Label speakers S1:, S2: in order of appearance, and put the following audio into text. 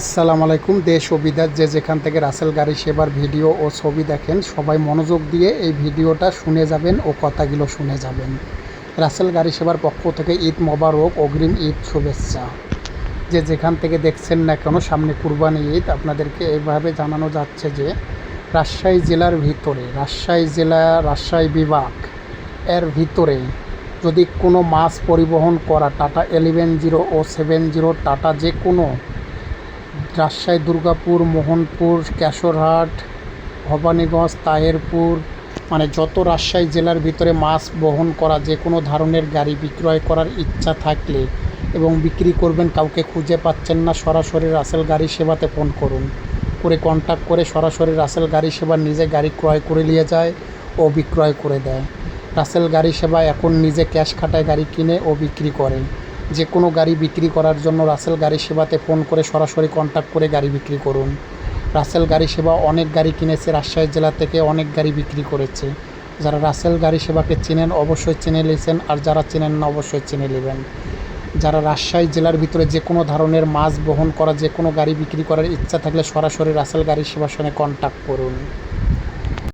S1: আসসালামু আলাইকুম, দেশ ও বিদেশ যে যেখান থেকে রাসেল গাড়ি সেবার ভিডিও ও ছবি দেখেন, সবাই মনোযোগ দিয়ে এই ভিডিওটা শুনে যাবেন ও কথাগুলো শুনে যাবেন। রাসেল গাড়ি সেবার পক্ষ থেকে ঈদ মোবারক, অগ্রিম ঈদ শুভেচ্ছা। যে যেখান থেকে দেখছেন না কেন, সামনে কুরবানি ঈদ, আপনাদেরকে এইভাবে জানানো যাচ্ছে যে, রাজশাহী জেলার ভিতরে, রাজশাহী জেলা, রাজশাহী বিভাগ, এর ভিতরে যদি কোনো মাছ পরিবহন করা, টাটা এলেভেন জিরো ও সেভেন জিরো, টাটা যে কোনো রাজশাহী, দুর্গাপুর, মোহনপুর, কেশরহাট, ভবানীগঞ্জ, তাহেরপুর মানে যত রাজশাহী জেলার ভিতরে মাছ বহন করা যে কোনো ধরনের গাড়ি বিক্রয় করার ইচ্ছা থাকলে এবং বিক্রি করবেন, কাউকে খুঁজে পাচ্ছেন না, সরাসরি রাসেল গাড়ি সেবাতে ফোন করুন। করে কন্ট্যাক্ট করে সরাসরি রাসেল গাড়ি সেবা নিজে গাড়ি ক্রয় করে নিয়ে যায় ও বিক্রয় করে দেয়। রাসেল গাড়ি সেবা এখন নিজে ক্যাশ খাটায় গাড়ি কিনে ও বিক্রি করে যে কোনো গাড়ি বিক্রি করার জন্য রাসেল গাড়ি সেবাতে ফোন করে সরাসরি কন্ট্যাক্ট করে গাড়ি বিক্রি করুন। রাসেল গাড়ি সেবা অনেক গাড়ি কিনেছে, রাজশাহী জেলা থেকে অনেক গাড়ি বিক্রি করেছে। যারা রাসেল গাড়ি সেবাকে চেনেন অবশ্যই চেনে নিয়েছেন আর যারা চেনেন না অবশ্যই চেনে নেবেন। যারা রাজশাহী জেলার ভিতরে যে কোনো ধরনের মাছ বহন করা যে কোনো গাড়ি বিক্রি করার ইচ্ছা থাকলে সরাসরি রাসেল গাড়ি সেবার সঙ্গে কন্ট্যাক্ট করুন।